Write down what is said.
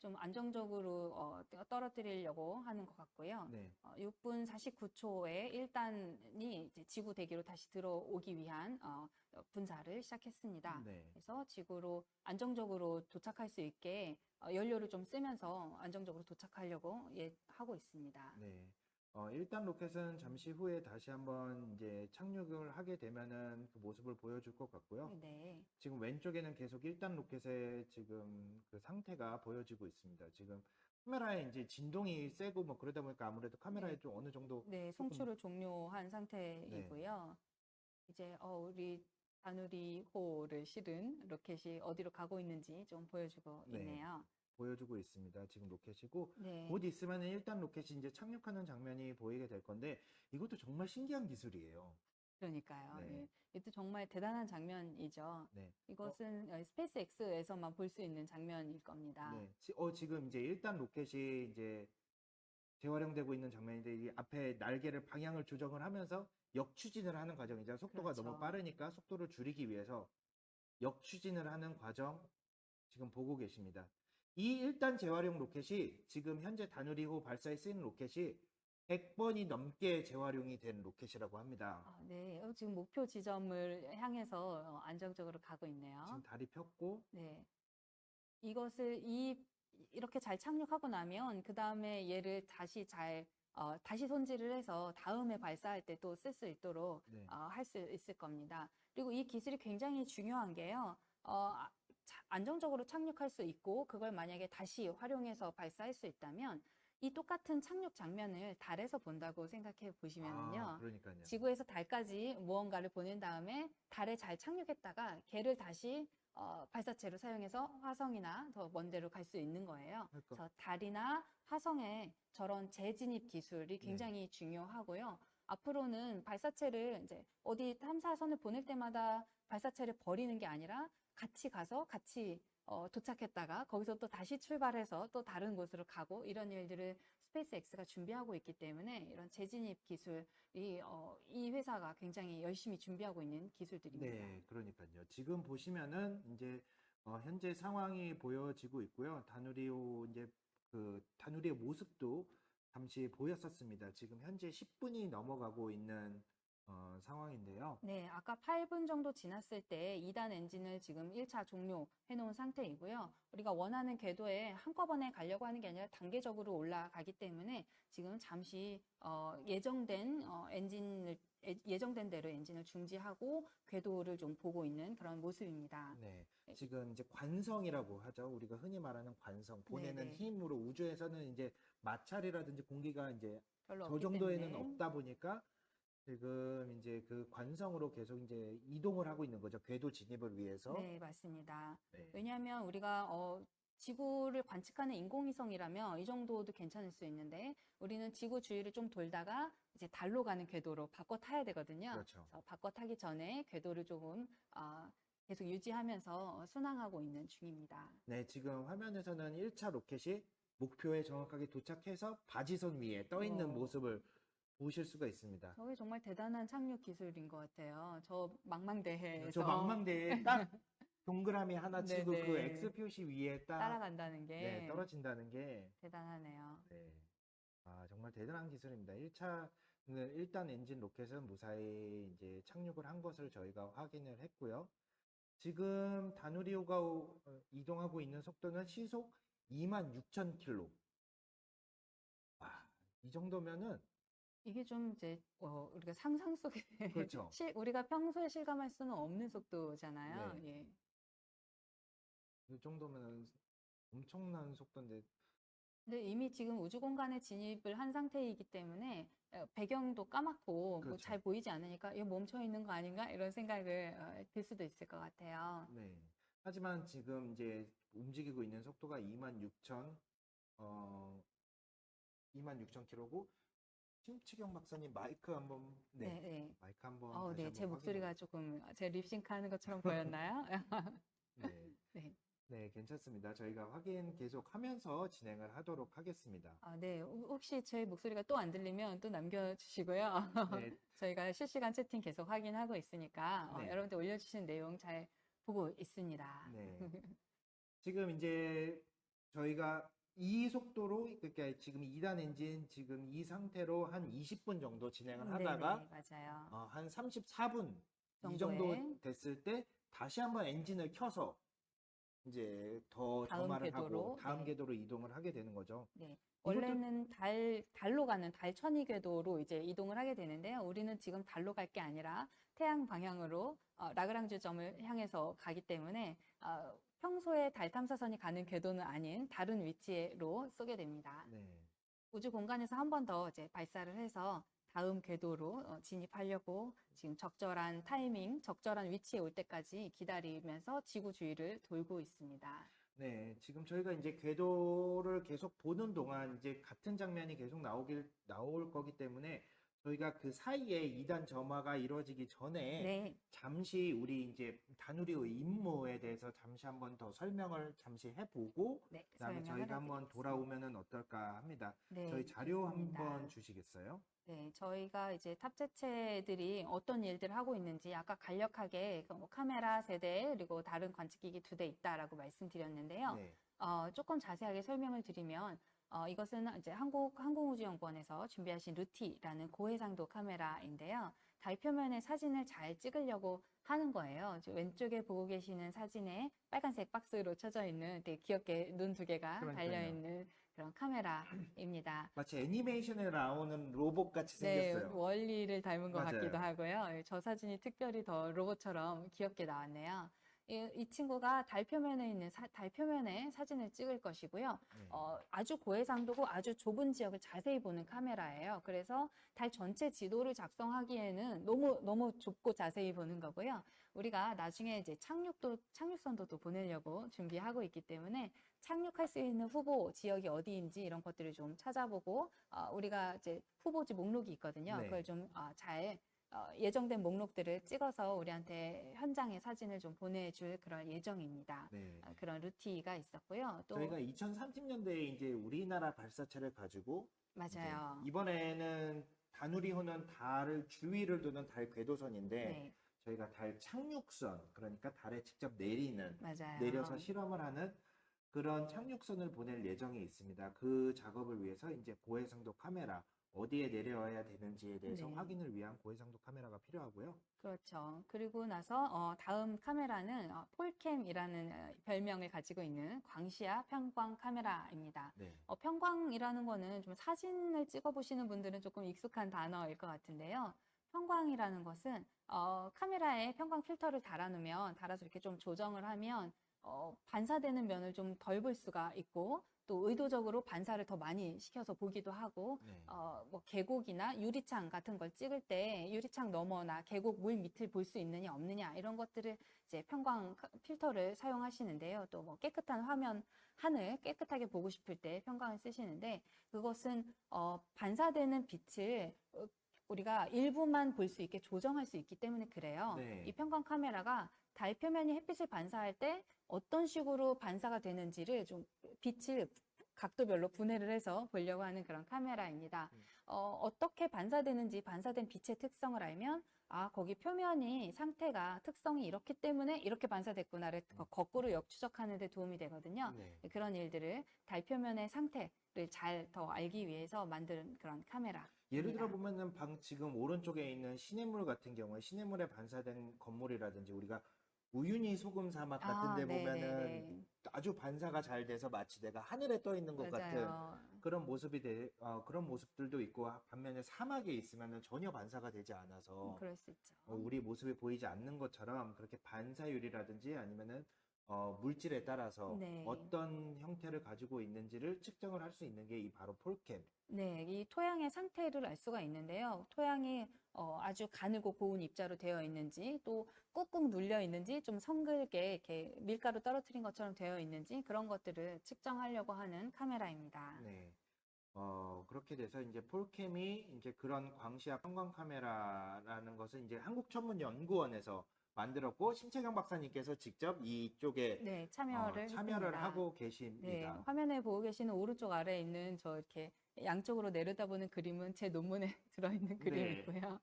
좀 안정적으로 어, 떨어뜨리려고 하는 것 같고요. 네. 어, 6분 49초에 1단이 이제 지구 대기로 다시 들어오기 위한 어, 분사를 시작했습니다. 네. 그래서 지구로 안정적으로 도착할 수 있게 어, 연료를 좀 쓰면서 안정적으로 도착하려고 예, 하고 있습니다. 네. 어, 일단 로켓은 잠시 후에 다시 한번 이제 착륙을 하게 되면은 그 모습을 보여줄 것 같고요. 네. 지금 왼쪽에는 계속 1단 로켓의 지금 그 상태가 보여지고 있습니다. 지금 카메라에 이제 진동이 세고 뭐 그러다 보니까 아무래도 카메라에 네. 좀 어느 정도 네, 조금- 송출을 종료한 상태이고요. 이제 어, 우리 다누리호를 실은 로켓이 어디로 가고 있는지 좀 보여주고 네. 있네요. 보여주고 있습니다. 지금 로켓이고 네. 곧 있으면은 일단 로켓이 이제 착륙하는 장면이 보이게 될 건데 이것도 정말 신기한 기술이에요. 그러니까요. 네. 예. 이것도 정말 대단한 장면이죠. 네. 이것은 어, 스페이스 X에서만 볼 수 있는 장면일 겁니다. 네. 지- 어, 지금 이제 일단 로켓이 이제 재활용되고 있는 장면인데 이 앞에 날개를 방향을 조정을 하면서 역추진을 하는 과정이죠. 속도가 너무 그렇죠. 빠르니까 속도를 줄이기 위해서 역추진을 하는 과정 지금 보고 계십니다. 이 1단 재활용 로켓이 지금 현재 다누리호 발사에 쓰이는 로켓이 100번이 넘게 재활용이 된 로켓이라고 합니다. 아, 네. 어, 지금 목표 지점을 향해서 어, 안정적으로 가고 있네요. 지금 다리 폈고 네. 이것을 이 이렇게 잘 착륙하고 나면 그 다음에 얘를 다시 잘 어, 다시 손질을 해서 다음에 발사할 때 또 쓸 수 있도록 네. 어, 할 수 있을 겁니다. 그리고 이 기술이 굉장히 중요한 게요. 어, 아, 자- 안정적으로 착륙할 수 있고 그걸 만약에 다시 활용해서 발사할 수 있다면 이 똑같은 착륙 장면을 달에서 본다고 생각해 보시면은요. 아, 그러니까요. 지구에서 달까지 무언가를 보낸 다음에 달에 잘 착륙했다가 걔를 다시 어, 발사체로 사용해서 화성이나 더 먼 데로 갈 수 있는 거예요. 그러니까 그래서 달이나 화성에 저런 재진입 기술이 네. 굉장히 중요하고요. 앞으로는 발사체를 이제 어디 탐사선을 보낼 때마다 발사체를 버리는 게 아니라 같이 가서 같이 어, 도착했다가 거기서 또 다시 출발해서 또 다른 곳으로 가고 이런 일들을 스페이스 X가 준비하고 있기 때문에 이런 재진입 기술이 어, 이 회사가 굉장히 열심히 준비하고 있는 기술들입니다. 네, 그러니까요. 지금 보시면은 이제 어, 현재 상황이 보여지고 있고요. 다누리호 이제 그 다누리의 모습도 잠시 보였었습니다. 지금 현재 10분이 넘어가고 있는 어, 상황인데요. 네, 아까 8분 정도 지났을 때 2단 엔진을 지금 1차 종료해 놓은 상태이고요. 우리가 원하는 궤도에 한꺼번에 가려고 하는 게 아니라 단계적으로 올라가기 때문에 지금 잠시 어, 예정된 어, 엔진을 예- 예정된 대로 엔진을 중지하고 궤도를 좀 보고 있는 그런 모습입니다. 네, 네. 지금 이제 관성이라고 하죠. 우리가 흔히 말하는 관성, 보내는 네. 힘으로 우주에서는 이제 마찰이라든지 공기가 이제 저 정도에는 때문에. 없다 보니까 지금 이제 그 관성으로 계속 이제 이동을 하고 있는 거죠. 궤도 진입을 위해서. 네, 맞습니다. 네. 왜냐하면 우리가 어, 지구를 관측하는 인공위성이라면 이 정도도 괜찮을 수 있는데 우리는 지구 주위를 좀 돌다가 이제 달로 가는 궤도로 바꿔 타야 되거든요. 그렇죠. 그래서 바꿔 타기 전에 궤도를 조금 아, 계속 유지하면서 순항하고 있는 중입니다. 네, 지금 화면에서는 1차 로켓이 목표에 정확하게 도착해서 바지선 위에 떠 있는 어. 모습을 보실 수가 있습니다. 저게 정말 대단한 착륙 기술인 것 같아요. 저 망망대해에서 저 망망대에 딱 동그라미 하나 치고 그 네네. X 표시 위에 딱 따라간다는 게 네, 떨어진다는 게 대단하네요. 네. 아, 정말 대단한 기술입니다. 1차 일단 엔진 로켓은 무사히 이제 착륙을 한 것을 저희가 확인을 했고요. 지금 다누리호가 오- 어, 이동하고 있는 속도는 시속 26,000km. 와, 이 정도면은 이게 좀 이제 어, 우리가 상상 속에 그렇죠. 실, 우리가 평소에 실감할 수는 없는 속도잖아요. 네. 예. 이 정도면은 엄청난 속도인데 근데 이미 지금 우주 공간에 진입을 한 상태이기 때문에 어, 배경도 까맣고 뭐 그렇죠. 잘 보이지 않으니까 이거 멈춰 있는 거 아닌가 이런 생각을 어, 들 수도 있을 것 같아요. 네. 하지만 지금 이제 움직이고 있는 속도가 26,000 어 26,000km고 심치경 박사님 마이크 한번 네, 네. 네. 마이크 한번 어, 네, 한번 제 목소리가 확인해 조금 제 립싱크 하는 것처럼 보였나요? 네. 네. 네, 괜찮습니다. 저희가 확인 계속 하면서 진행을 하도록 하겠습니다. 아, 네. 호- 혹시 제 목소리가 또 안 들리면 또 남겨주시고요. 네, 저희가 실시간 채팅 계속 확인하고 있으니까 어, 네. 여러분들 올려주신 내용 잘 보고 있습니다. 네. 지금 이제 저희가 이 속도로 그러니까 지금 2단 엔진 지금 이 상태로 한 20분 정도 진행을 하다가 네네, 맞아요. 어, 한 34분 이 정도에. 정도 됐을 때 다시 한번 엔진을 켜서 이제 더 다음 점화를 하고 궤도로, 다음 네. 궤도로 이동을 하게 되는 거죠. 네. 원래는 달, 달로 가는 달 천이 궤도로 이제 이동을 하게 되는데요. 우리는 지금 달로 갈 게 아니라 태양 방향으로 어, 라그랑주 점을 향해서 가기 때문에 어, 평소에 달 탐사선이 가는 궤도는 아닌 다른 위치로 쏘게 됩니다. 네. 우주 공간에서 한 번 더 이제 발사를 해서 다음 궤도로 어, 진입하려고 지금 적절한 타이밍, 적절한 위치에 올 때까지 기다리면서 지구 주위를 돌고 있습니다. 네, 지금 저희가 이제 궤도를 계속 보는 동안 이제 같은 장면이 계속 나오길 나올 거기 때문에 저희가 그 사이에 2단 점화가 이루어지기 전에 네, 잠시 우리 이제 다누리의 임무에 대해서 잠시 한번 더 설명을 잠시 해보고 네, 그다음에 저희가 한번. 돌아오면은 어떨까 합니다. 네, 저희 자료 좋습니다. 한번 주시겠어요? 네, 저희가 이제 탑재체들이 어떤 일들을 하고 있는지 아까 간략하게 그뭐 카메라 세대 그리고 다른 관측기기 두 대 있다라고 말씀드렸는데요. 네. 어, 조금 자세하게 설명을 드리면 어, 이것은 이제 한국 항공우주연구원에서 준비하신 루티라는 고해상도 카메라인데요. 달 표면의 사진을 잘 찍으려고 하는 거예요. 저 왼쪽에 보고 계시는 사진에 빨간색 박스로 쳐져 있는 되게 귀엽게 눈 두 개가 그러니까요. 달려 있는 그런 카메라입니다. 마치 애니메이션에 나오는 로봇 같이 네, 생겼어요. 월리를 닮은 것 맞아요. 같기도 하고요. 저 사진이 특별히 더 로봇처럼 귀엽게 나왔네요. 이, 이 친구가 달 표면에 있는 사, 달 표면에 사진을 찍을 것이고요. 네. 어, 아주 고해상도고 아주 좁은 지역을 자세히 보는 카메라예요. 그래서 달 전체 지도를 작성하기에는 너무 너무 좁고 자세히 보는 거고요. 우리가 나중에 이제 착륙도 착륙선도 또 보내려고 준비하고 있기 때문에 착륙할 수 있는 후보 지역이 어디인지 이런 것들을 좀 찾아보고 어, 우리가 이제 후보지 목록이 있거든요. 네. 그걸 좀 어, 잘 어, 예정된 목록들을 찍어서 우리한테 현장의 사진을 좀 보내줄 그런 예정입니다. 네. 어, 그런 루티가 있었고요. 또 저희가 2030년대에 이제 우리나라 발사체를 가지고 맞아요. 이번에는 다누리호는 달을 주위를 도는 달 궤도선인데 네, 저희가 달 착륙선 그러니까 달에 직접 내리는 맞아요. 내려서 실험을 하는 그런 착륙선을 보낼 예정이 있습니다. 그 작업을 위해서 이제 고해상도 카메라 어디에 내려와야 되는지에 대해서 네. 확인을 위한 고해상도 카메라가 필요하고요. 그렇죠. 그리고 나서 어, 다음 카메라는 어, 폴캠이라는 어, 별명을 가지고 있는 광시야 편광 카메라입니다. 네. 어, 편광이라는 거는 좀 사진을 찍어 보시는 분들은 조금 익숙한 단어일 것 같은데요. 편광이라는 것은 어, 카메라에 편광 필터를 달아놓으면 달아서 이렇게 좀 조정을 하면 어, 반사되는 면을 좀 덜 볼 수가 있고 또 의도적으로 반사를 더 많이 시켜서 보기도 하고 네. 어, 뭐 계곡이나 유리창 같은 걸 찍을 때 유리창 너머나 계곡 물 밑을 볼 수 있느냐 없느냐 이런 것들을 이제 편광 카- 필터를 사용하시는데요. 또 뭐 깨끗한 화면 하늘 깨끗하게 보고 싶을 때 편광을 쓰시는데 그것은 어, 반사되는 빛을 어, 우리가 일부만 볼 수 있게 조정할 수 있기 때문에 그래요. 네. 이 편광 카메라가 달 표면이 햇빛을 반사할 때 어떤 식으로 반사가 되는지를 좀 빛을 각도별로 분해를 해서 보려고 하는 그런 카메라입니다. 음. 어, 어떻게 반사되는지 반사된 빛의 특성을 알면 아, 거기 표면이 상태가 특성이 이렇기 때문에 이렇게 반사됐구나를 거- 거꾸로 역추적하는 데 도움이 되거든요. 네. 그런 일들을 달 표면의 상태를 잘 더 알기 위해서 만든 그런 카메라. 예를 들어 보면은 방 지금 오른쪽에 있는 시냇물 같은 경우에 시냇물에 반사된 건물이라든지 우리가 우유니 소금 사막 같은 데 보면은 아, 네네네. 아주 반사가 잘 돼서 마치 내가 하늘에 떠 있는 것 같은 맞아요. 그런 모습이 돼, 어, 그런 모습들도 있고 반면에 사막에 있으면은 전혀 반사가 되지 않아서 그럴 수 있죠. 어, 우리 모습이 보이지 않는 것처럼 그렇게 반사율이라든지 아니면은 어, 물질에 따라서 네. 어떤 형태를 가지고 있는지를 측정을 할 수 있는 게 이 바로 폴캠. 네, 이 토양의 상태를 알 수가 있는데요. 토양이 어, 아주 가늘고 고운 입자로 되어 있는지, 또 꾹꾹 눌려 있는지, 좀 성글게 이렇게 밀가루 떨어뜨린 것처럼 되어 있는지 그런 것들을 측정하려고 하는 카메라입니다. 네. 어, 그렇게 돼서 이제 폴캠이 이제 그런 광시야 편광 카메라라는 것을 이제 한국천문연구원에서 만들었고 심채경 박사님께서 직접 이쪽에 네, 어, 참여를 참여를 했습니다. 하고 네, 계십니다. 화면에 보고 계시는 오른쪽 아래에 있는 저 이렇게 양쪽으로 내려다보는 그림은 제 논문에 들어있는 네. 그림이고요.